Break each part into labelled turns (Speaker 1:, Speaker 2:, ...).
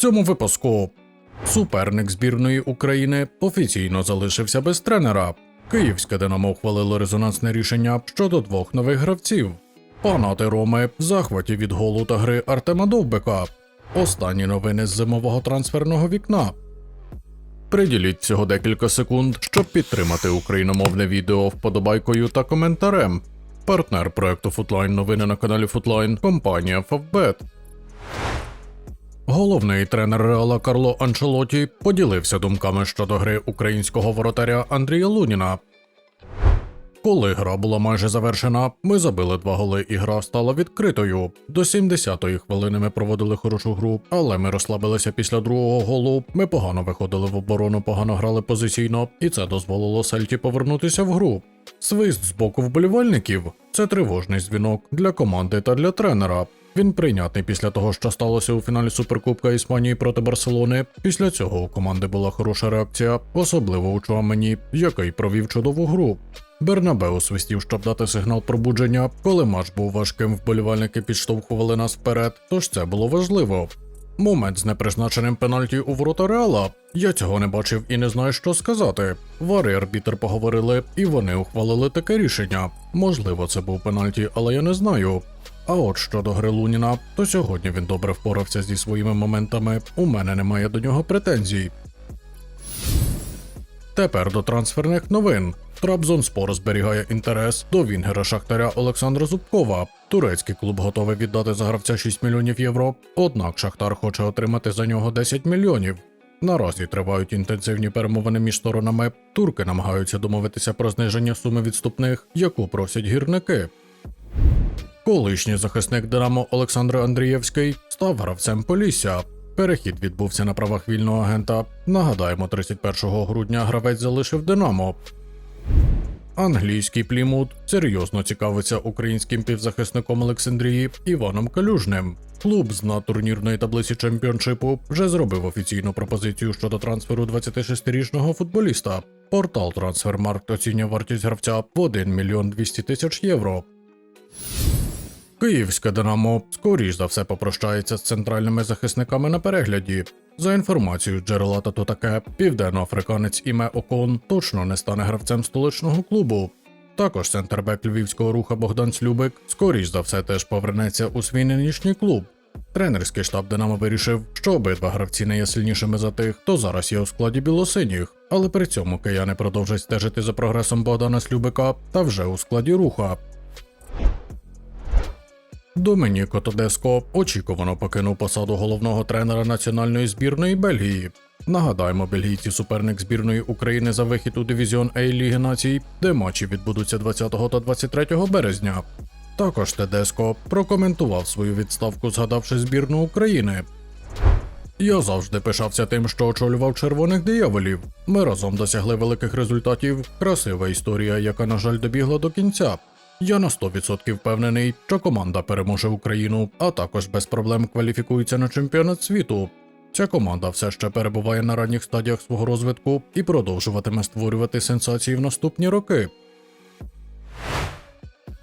Speaker 1: цьому випуску суперник збірної України офіційно залишився без тренера. Київське Динамо ухвалило резонансне рішення щодо двох нових гравців. Панати Роми в захваті від голу та гри Артема Довбика. Останні новини з зимового трансферного вікна. Приділіть всього декілька секунд, щоб підтримати україномовне відео вподобайкою та коментарем. Партнер проекту Футлайн новини на каналі Футлайн компанія Favbet. Головний тренер Реала Карло Анчелоті поділився думками щодо гри українського воротаря Андрія Луніна. Коли гра була майже завершена, ми забили два голи, і гра стала відкритою. До 70-ї хвилини ми проводили хорошу гру, але ми розслабилися після другого голу. Ми погано виходили в оборону, погано грали позиційно, і це дозволило Сельті повернутися в гру. Свист з боку вболівальників це тривожний дзвінок для команди та для тренера. Він прийнятний після того, що сталося у фіналі Суперкубка Іспанії проти Барселони. Після цього у команди була хороша реакція, особливо у Чуамені, який провів чудову гру. Бернабеу свистів, щоб дати сигнал пробудження. Коли матч був важким, вболівальники підштовхували нас вперед, тож це було важливо. Момент з непризначеним пенальті у ворота Реала. Я цього не бачив і не знаю, що сказати. Вари і арбітр поговорили, і вони ухвалили таке рішення. Можливо, це був пенальті, але я не знаю. А от щодо гри Луніна, то сьогодні він добре впорався зі своїми моментами. У мене немає до нього претензій. Тепер до трансферних новин. Трабзонспор зберігає інтерес до Вінгера Шахтаря Олександра Зубкова. Турецький клуб готовий віддати за гравця 6 мільйонів євро. Однак Шахтар хоче отримати за нього 10 мільйонів. Наразі тривають інтенсивні перемовини між сторонами. Турки намагаються домовитися про зниження суми відступних, яку просять гірники. Колишній захисник Динамо Олександр Андрієвський став гравцем Полісся. Перехід відбувся на правах вільного агента. Нагадаємо, 31 грудня гравець залишив Динамо. Англійський плімут серйозно цікавиться українським півзахисником Олександрії Іваном Калюжним. Клуб з дна турнірної таблиці чемпіоншипу вже зробив офіційну пропозицію щодо трансферу 26-річного футболіста. Портал Трансфермаркт оцінює вартість гравця в 1 мільйон 200 тисяч євро. Київське Динамо скоріш за все попрощається з центральними захисниками на перегляді. За інформацією джерела та то таке, південноафриканець Іме Окон точно не стане гравцем столичного клубу. Також центрбек львівського руха Богдан Слюбик скоріш за все теж повернеться у свій нинішній клуб. Тренерський штаб Динамо вирішив, що обидва гравці не є сильнішими за тих, хто зараз є у складі білосиніх, але при цьому кияни продовжать стежити за прогресом Богдана Слюбика та вже у складі руха. Домініко Тодеско очікувано покинув посаду головного тренера національної збірної Бельгії. Нагадаємо, бельгійці суперник збірної України за вихід у дивізіон А Ліги націй, де матчі відбудуться 20 та 23 березня. Також Тедеско прокоментував свою відставку, згадавши збірну України. Я завжди пишався тим, що очолював червоних дияволів. Ми разом досягли великих результатів. Красива історія, яка, на жаль, добігла до кінця. Я на 100% впевнений, що команда переможе Україну, а також без проблем кваліфікується на чемпіонат світу. Ця команда все ще перебуває на ранніх стадіях свого розвитку і продовжуватиме створювати сенсації в наступні роки.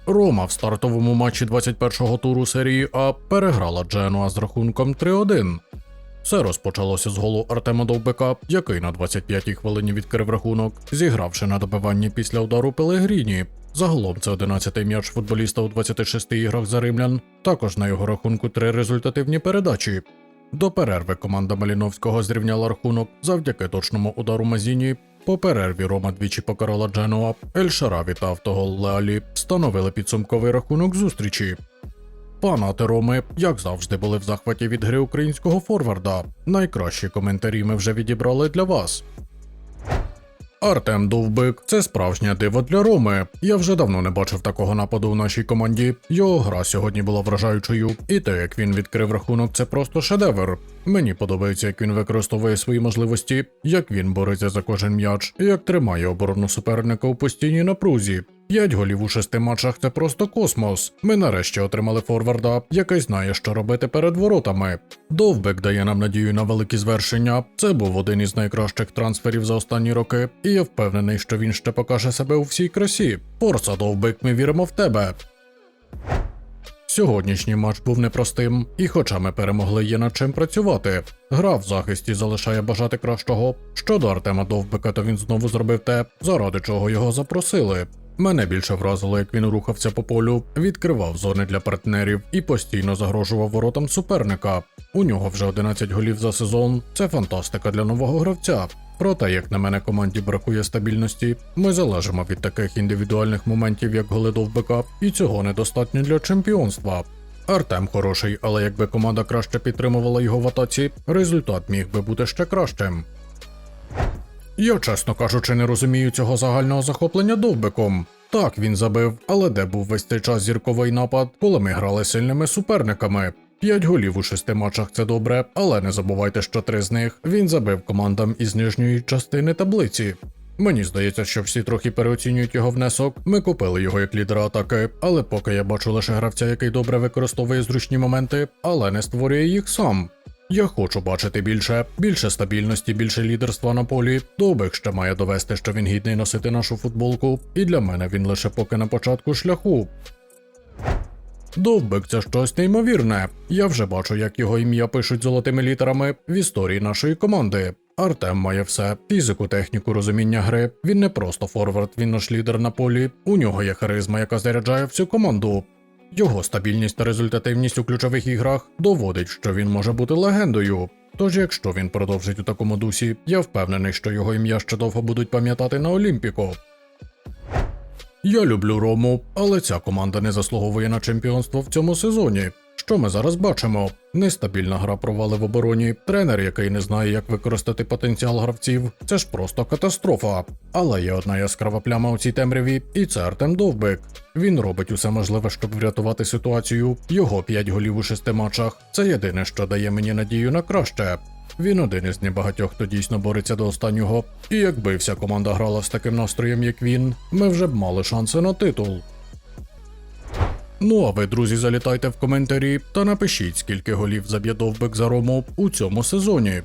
Speaker 1: Рома в стартовому матчі 21-го туру серії А переграла Дженуа з рахунком 3-1. Все розпочалося з голу Артема Довбика, який на 25-й хвилині відкрив рахунок, зігравши на добиванні після удару Пелегріні. Загалом це 11-й м'яч футболіста у 26 іграх за римлян. Також на його рахунку три результативні передачі. До перерви команда Маліновського зрівняла рахунок завдяки точному удару Мазіні. По перерві Рома двічі покарала Дженуа, Ель та автогол Леалі встановили підсумковий рахунок зустрічі. Фанати Роми, як завжди, були в захваті від гри українського форварда. Найкращі коментарі ми вже відібрали для вас. Артем Довбик це справжнє диво для Роми. Я вже давно не бачив такого нападу у нашій команді. Його гра сьогодні була вражаючою, і те, як він відкрив рахунок, це просто шедевр. Мені подобається, як він використовує свої можливості, як він бореться за кожен м'яч, і як тримає оборону суперника у постійній напрузі. П'ять голів у шести матчах це просто космос. Ми нарешті отримали форварда, який знає, що робити перед воротами. Довбек дає нам надію на великі звершення. Це був один із найкращих трансферів за останні роки, і я впевнений, що він ще покаже себе у всій красі. Форса, Довбек, ми віримо в тебе. Сьогоднішній матч був непростим, і хоча ми перемогли, є над чим працювати. Гра в захисті залишає бажати кращого. Щодо Артема Довбика, то він знову зробив те, заради чого його запросили. Мене більше вразило, як він рухався по полю, відкривав зони для партнерів і постійно загрожував воротам суперника. У нього вже 11 голів за сезон. Це фантастика для нового гравця. Проте, як на мене, команді бракує стабільності. Ми залежимо від таких індивідуальних моментів, як голи Довбика, і цього недостатньо для чемпіонства. Артем хороший, але якби команда краще підтримувала його в атаці, результат міг би бути ще кращим. Я, чесно кажучи, не розумію цього загального захоплення довбиком. Так, він забив, але де був весь цей час зірковий напад, коли ми грали сильними суперниками. П'ять голів у шести матчах це добре, але не забувайте, що три з них він забив командам із нижньої частини таблиці. Мені здається, що всі трохи переоцінюють його внесок. Ми купили його як лідера атаки, але поки я бачу лише гравця, який добре використовує зручні моменти, але не створює їх сам. Я хочу бачити більше, більше стабільності, більше лідерства на полі. Довбик ще має довести, що він гідний носити нашу футболку, і для мене він лише поки на початку шляху. Довбик це щось неймовірне. Я вже бачу, як його ім'я пишуть золотими літерами в історії нашої команди. Артем має все: фізику, техніку, розуміння гри. Він не просто форвард, він наш лідер на полі. У нього є харизма, яка заряджає всю команду. Його стабільність та результативність у ключових іграх доводить, що він може бути легендою. Тож, якщо він продовжить у такому дусі, я впевнений, що його ім'я ще довго будуть пам'ятати на Олімпіку. Я люблю Рому, але ця команда не заслуговує на чемпіонство в цьому сезоні. Що ми зараз бачимо? Нестабільна гра провали в обороні, тренер, який не знає, як використати потенціал гравців. Це ж просто катастрофа. Але є одна яскрава пляма у цій темряві, і це Артем Довбик. Він робить усе можливе, щоб врятувати ситуацію. Його 5 голів у шести матчах. Це єдине, що дає мені надію на краще. Він один із небагатьох, хто дійсно бореться до останнього. І якби вся команда грала з таким настроєм, як він, ми вже б мали шанси на титул. Ну а ви, друзі, залітайте в коментарі та напишіть, скільки голів заб'є довбик за Рому у цьому сезоні.